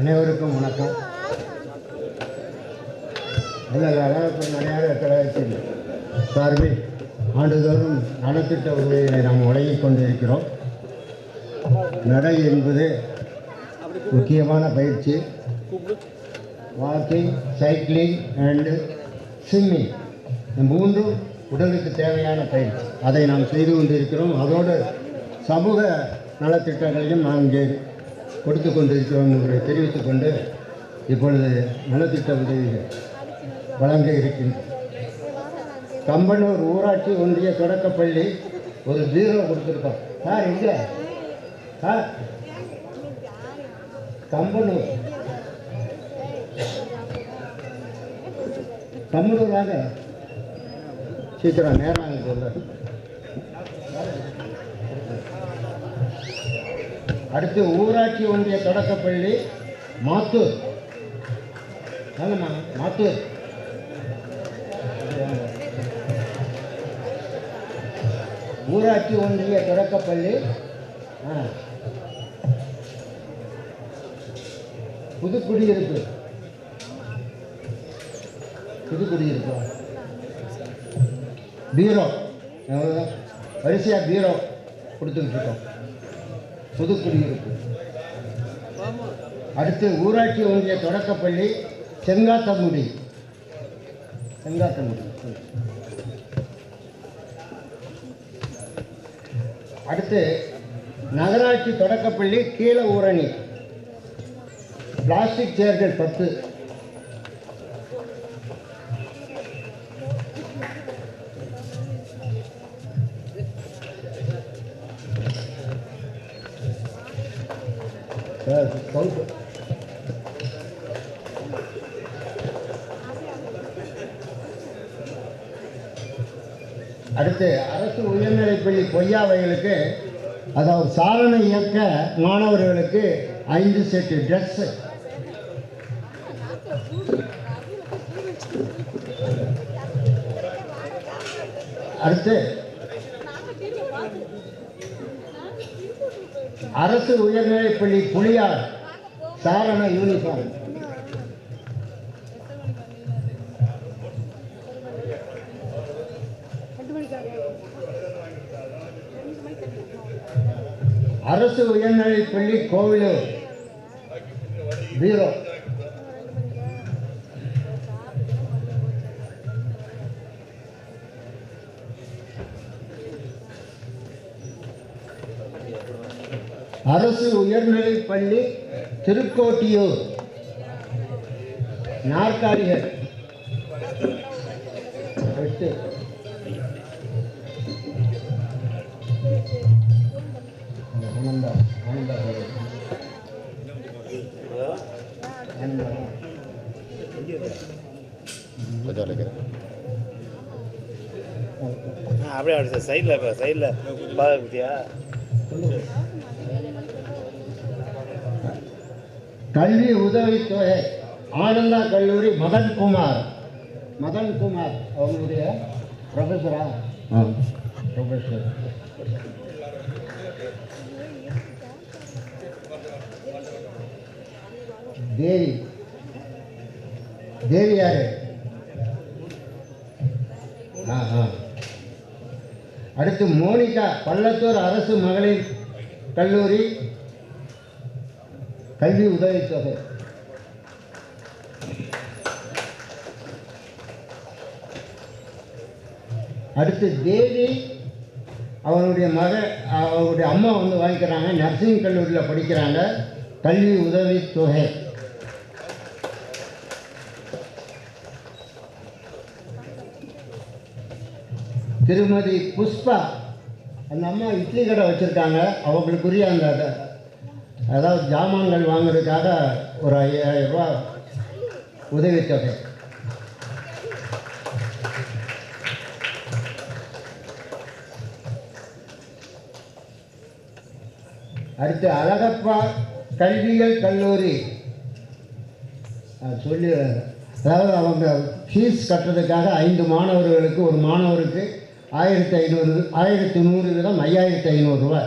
அனைவருக்கும் வணக்கம். அல்லது அழகப்ப நடையாளர் கழகத்தின் சார்பில் ஆண்டுதோறும் நலத்திட்ட உதவிகளை நாம் வழங்கிக் கொண்டிருக்கிறோம். நடை என்பது முக்கியமான பயிற்சி. வாக்கிங் சைக்கிளிங் அண்டு ஸ்விம்மிங் இந்த மூன்றும் உடலுக்கு தேவையான பயிற்சி. அதை நாம் செய்து கொண்டிருக்கிறோம். அதோடு சமூக நலத்திட்டங்களையும் நாம் இங்கே கொடுத்து கொண்டிருக்கிறோம் என்பதை தெரிவித்துக் கொண்டு இப்பொழுது நலத்திட்ட உதவிகள் வழங்க இருக்கின்றோம். கம்பனூர் ஊராட்சி ஒன்றிய தொடக்கப்பள்ளி ஒரு ஜீரோ கொடுத்துருக்கோம். சார் இங்கே சார் கம்பனூர். கம்பனூர் வாங்க சீக்கிரம் நேரம் சொல்கிறேன் அடுத்து ஊராட்சி ஒன்றிய தொடக்கப்பள்ளி மாத்தூர். வாங்கம்மா மாத்தூர். ஊராட்சி ஒன்றிய தொடக்கப்பள்ளி புதுக்குடியிருப்பு. புதுக்குடியிருப்பு. பீரோ. வரிசையாக பீரோ கொடுத்துக்கிட்டு இருக்கோம். புதுக்குடியிருப்பு. அடுத்து ஊராட்சி ஒன்றிய தொடக்கப்பள்ளி செங்காத்தமுடி. செங்காத்தமுடி. அடுத்து நகராட்சி தொடக்கப்பள்ளி கீழ ஊரணி. பிளாஸ்டிக் சேர்கள் பத்து. சார், அடுத்து அரசு உயர்நிலைப்பள்ளி பொய்யாவைகளுக்கு அதாவது சாரண இயக்க மாணவர்களுக்கு ஐந்து செட்டு ட்ரெஸ்ஸு அடுத்து அரசு உயர்நிலைப்பள்ளி புலியார். சாரண யூனிஃபார்ம் அரசு உயர்நிலைப்பள்ளி கோவிலூர். பீரோ. அரசு உயர்நிலைப்பள்ளி திருக்கோட்டியூர் நாற்காலிகள். எட்டு. ஆனந்தா ஆனந்தா அப்படியே சார் சைடில் சைடில் கல்வி உதவித்தொகை ஆனந்தா கல்லூரி மதன்குமார். மதன்குமார் அவங்களுடைய ப்ரொஃபஸரா ப்ரொஃபஸர் தேவி. தேவி யாரு? அடுத்து மோனிகா பள்ளத்தூர் அரசு மகளிர் கல்லூரி கல்வி உதவித்தொகை அடுத்து தேவி அவருடைய மக அவருடைய அம்மா வந்து வாங்கிக்கிறாங்க. நர்சிங் கல்லூரியில் படிக்கிறாங்க. கல்வி உதவித்தொகை திருமதி புஷ்பா அந்த அம்மா இட்லி கடை வச்சுருக்காங்க. அவங்களுக்குரிய அந்த அதை அதாவது ஜாமான்கள் வாங்குறதுக்காக ஒரு ஐயாயிரம் ரூபா உதவித்தொகை அடுத்து அழகப்பா கல்வியல் கல்லூரி. சொல்லி அதாவது அவங்க ஃபீஸ் கட்டுறதுக்காக ஐந்து மாணவர்களுக்கு ஒரு மாணவருக்கு ஆயிரத்தி ஐநூறு ஆயிரத்தி நூறு வீதம் ஐயாயிரத்தி ஐநூறுரூவா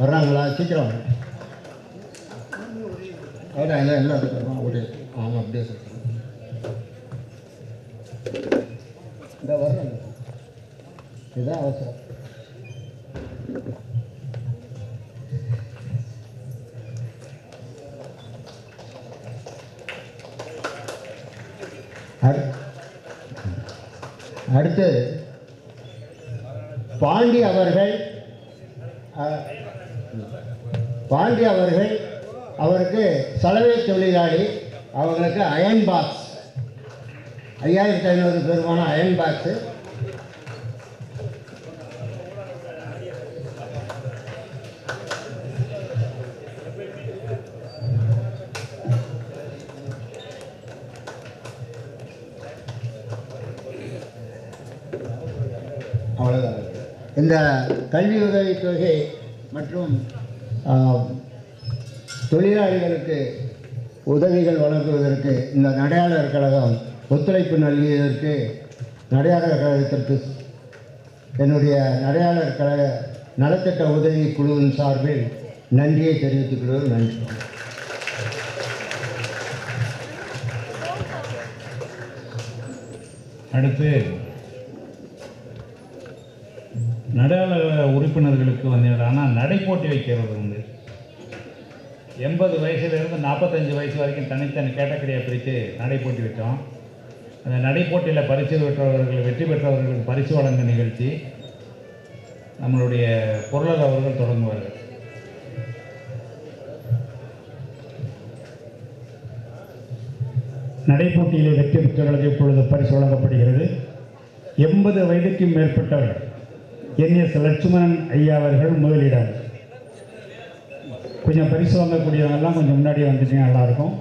வர்றாங்களா சீக்கிரம். அதான் எல்லாம் எல்லாம் இருக்கிறோம் அப்படியே ஆமாம் அப்படியே சொல்கிறேன் இந்த வர்றேன் இதுதான் அவசரம். அடு- அடுத்து பாண்டி அவர்கள் பாண்டி அவர்கள் அவருக்கு சலவை தொழிலாளி அவங்களுக்கு அயன் பாக்ஸ் ஐயாயிரத்தி ஐநூறு பெருமான அயன் பாக்ஸு அவ்வளோதான் இந்த கல்வி உதவித் தொகை மற்றும் தொழிலாளிகளுக்கு உதவிகள் வழங்குவதற்கு இந்த நடையாளர் கழகம் ஒத்துழைப்பு நல்கியதற்கு நடையாளர் கழகத்திற்கு என்னுடைய நடையாளர் கழக நலத்திட்ட உதவி குழுவின் சார்பில் நன்றியை தெரிவித்துக் கொள்வது நன்றி. அடுத்து நடையாளர் உறுப்பினர்களுக்கு வந்து ஆனால் நடைப்போட்டி வைக்கிறது வந்து எண்பது வயசுலேருந்து நாற்பத்தஞ்சு வயசு வரைக்கும் தனித்தனி கேட்டகரியாக பிரித்து நடைப்போட்டி வச்சோம் அந்த நடைப்போட்டியில் பரிசு பெற்றவர்கள் வெற்றி பெற்றவர்களுக்கு பரிசு வழங்கும் நிகழ்ச்சி நம்மளுடைய பொருளாதார அவர்கள் தொடங்குவார்கள். நடைப்போட்டியிலே வெற்றி பெற்றவர்களுக்கு இப்பொழுது பரிசு வழங்கப்படுகிறது. எண்பது வயதுக்கும் மேற்பட்டவர்கள் என் எஸ் லட்சுமணன் ஐயா அவர்கள் முதலிடம். கொஞ்சம் பரிசு வாங்கக்கூடியவங்கெல்லாம் கொஞ்சம் முன்னாடி வந்துட்டீங்க நல்லாயிருக்கும்.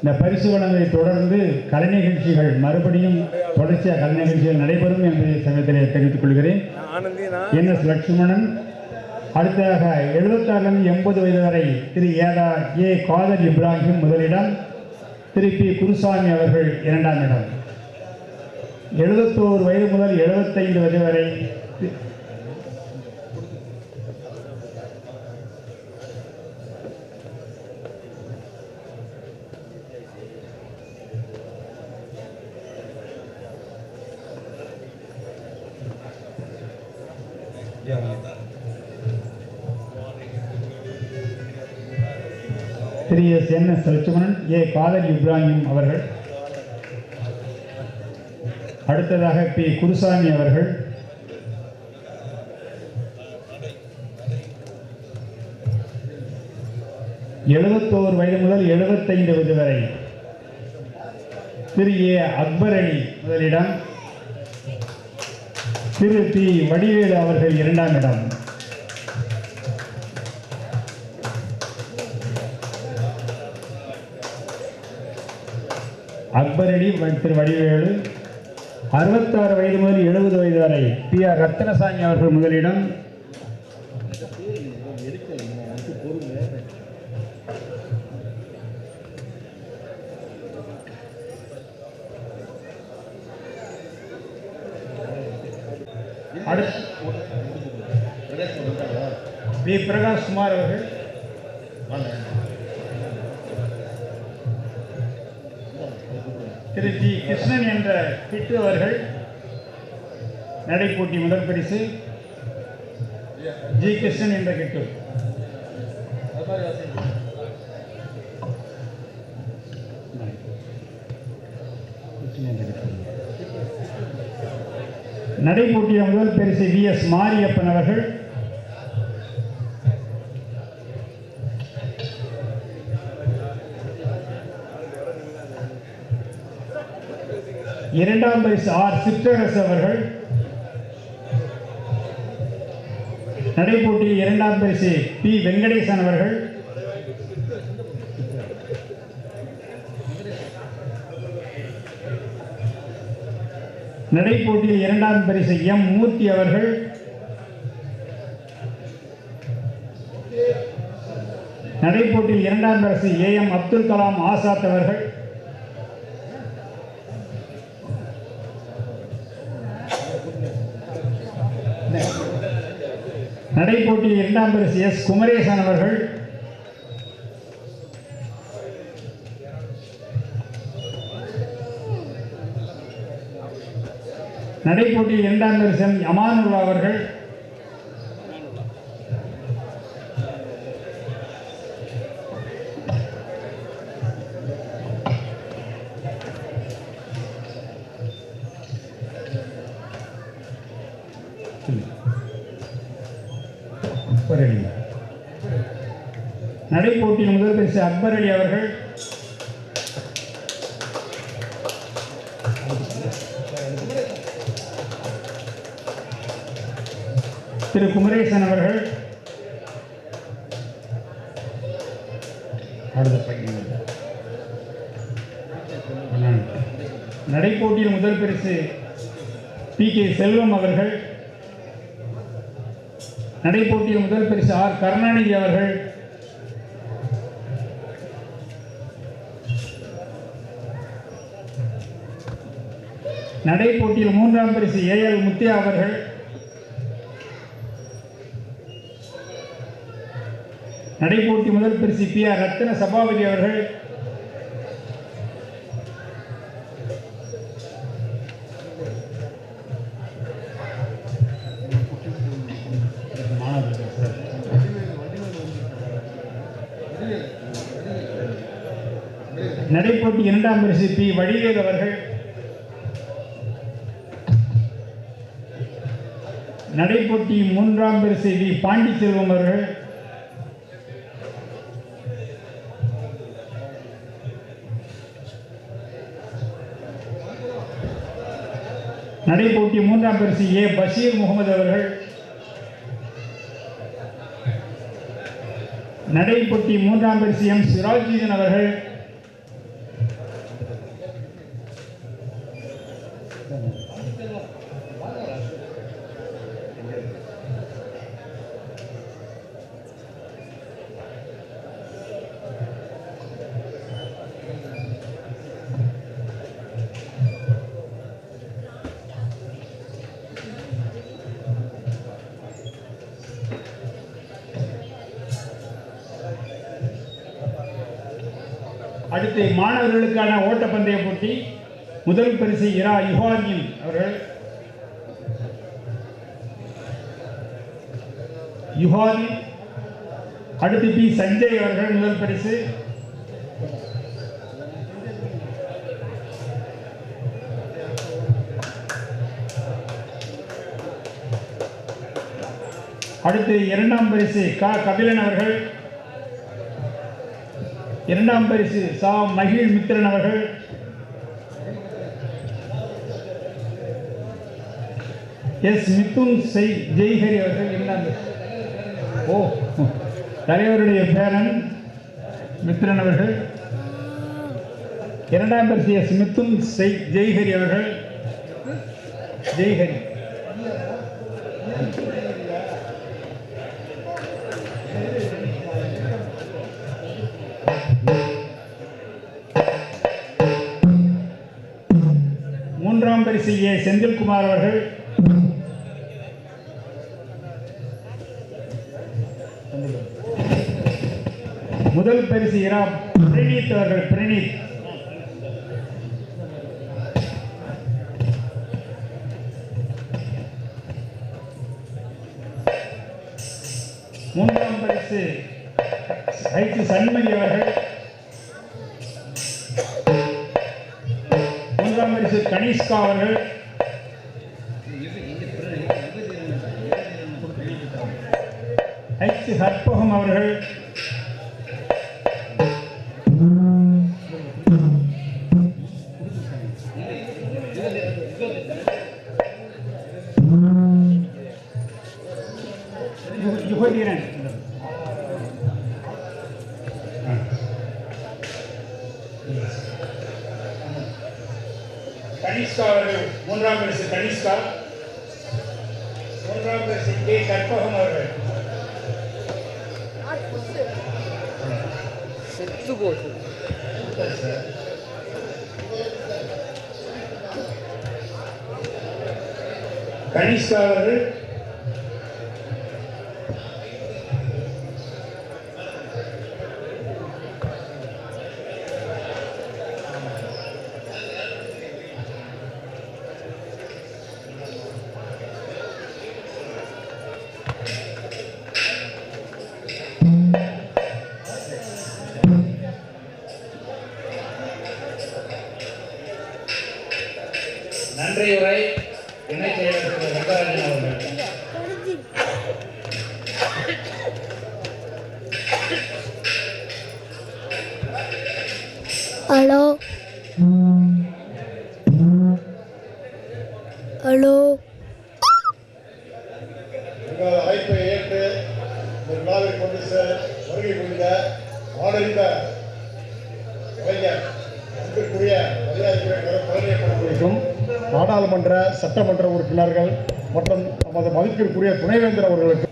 இந்த பரிசு வழங்கலை தொடர்ந்து கலை நிகழ்ச்சிகள் மறுபடியும் தொடர்ச்சியாக கலை நிகழ்ச்சிகள் நடைபெறும் என்பதை சமயத்தில் தெரிவித்துக் கொள்கிறேன். என் எஸ் லட்சுமணன் அடுத்ததாக எழுபத்தாறுலேருந்து எண்பது வயது வரை திரு ஏதா ஏ காதர் இப்ராஹிம் முதலிடம் திரு பி குருசாமி அவர்கள் இரண்டாம் இடம். எழுபத்தோரு வயது முதல் எழுபத்தைந்து வயது வரை திரு S N S Lakshmanan A Kader Ibrahim அவர்கள். அடுத்ததாக பி குருசாமி அவர்கள். எழுபத்தோரு வயது முதல் எழுபத்தைந்து வயது வரை. திரு ஏ அக்பர் அலி முதலிடம். திரு பி வடிவேலு அவர்கள் இரண்டாம் இடம். அக்பரடி திரு வடிவேலு. அறுபத்தாறு வயது முதல் எழுபது வயது வரை பி ஆர் ரத்னசாமி அவர்கள் முதலிடம். அடுத்து பி பிரகாஷ் குமார் அவர்கள். திரு ஜி கிருஷ்ணன் என்ற கிட்டு அவர்கள் நடைப்போட்டி முதல் பரிசு ஜி. கிருஷ்ணன் என்ற கிட்டு. நடைபோட்டிய முதல் பரிசு வி. எஸ். மாரியப்பன் அவர்கள். இரண்டாம் பரிசு ஆர் சிற்றரசு அவர்கள். நடைபோட்டி இரண்டாம் பரிசு பி வெங்கடேசன் அவர்கள். நடைபோட்டியில் இரண்டாம் பரிசு எம் மூர்த்தி அவர்கள். நடைபோட்டியில் இரண்டாம் பரிசு ஏ எம் அப்துல் கலாம் ஆசாத் அவர்கள். நடை நடைப்போட்டியில் இரண்டாம் பரிசு எஸ் குமரேசன் அவர்கள். நடைப்போட்டியில் இரண்டாம் பரிசு எம் அமானுல்லா அவர்கள். அக்பர் அலி. நடைப்போட்டியில் முதல் பரிசு அக்பர் அலி அவர்கள். திரு குமரேசன் அவர்கள். நடைப்போட்டியில் முதல் பரிசு பி கே செல்வம் அவர்கள். நடைப்போட்டியில் முதல் பரிசு ஆர் கருணாநிதி அவர்கள். நடை போட்டியில் மூன்றாம் பரிசு ஏ எல் முத்தியா அவர்கள். நடைப்போட்டி முதல் பரிசு பி ஆர் ரத்தின சபாபதி அவர்கள். நடைபோட்டி இரண்டாம் பரிசு பி வடிவேல் அவர்கள். நடைபோட்டி மூன்றாம் பரிசு வி பாண்டிச்செல்வம் அவர்கள். நடைபோட்டி மூன்றாம் பரிசு ஏ பஷீர் முகமது அவர்கள். நடைபோட்டி மூன்றாம் பரிசு எம் சிராஜீதன் அவர்கள். அடுத்து மாணவர்களுக்கான ஓட்டப்பந்தய போட்டி. முதல் பரிசு இரா யுகாதீன் அவர்கள். யுகாதீன் அடுத்து பி சஞ்சய் அவர்கள் முதல் பரிசு. அடுத்து இரண்டாம் பரிசு க கபிலன் அவர்கள். இரண்டாம் பரிசு சா மகிழ் மித்திரன் அவர்கள். எஸ் மித்துன் செய் ஜெய்ஹரி அவர்கள் இரண்டாம் ஓ தலைவருடைய பேரன் மித்திரன் அவர்கள். இரண்டாம் பரிசு எஸ் மித்துன் செய் ஜெய்ஹரி அவர்கள். ஜெய்ஹரி. மூன்றாம் பரிசு ஏ செந்தில்குமார் அவர்கள். முதல் பரிசு இரா பிரணீத் அவர்கள். பிரணீத் மூன்றாம் பரிசு ஐச்சு சண்மதி அவர்கள். பரிசு கனிஷ்கா அவர்கள் ஹெச் ஹற்பகம் அவர்கள் யுக- யுகதீரன் ஆ. கனிஷ்கா அவர்கள் மூன்றாம் பரிசு கனிஷ்கா மூன்றாம் பரிசு கே. கற்பகம் அவர்கள். செத்து போச்சு கனிஷ்கா அவர்கள் மதிப்பிற்குரிய துணைவேந்தர் அவர்களுக்கு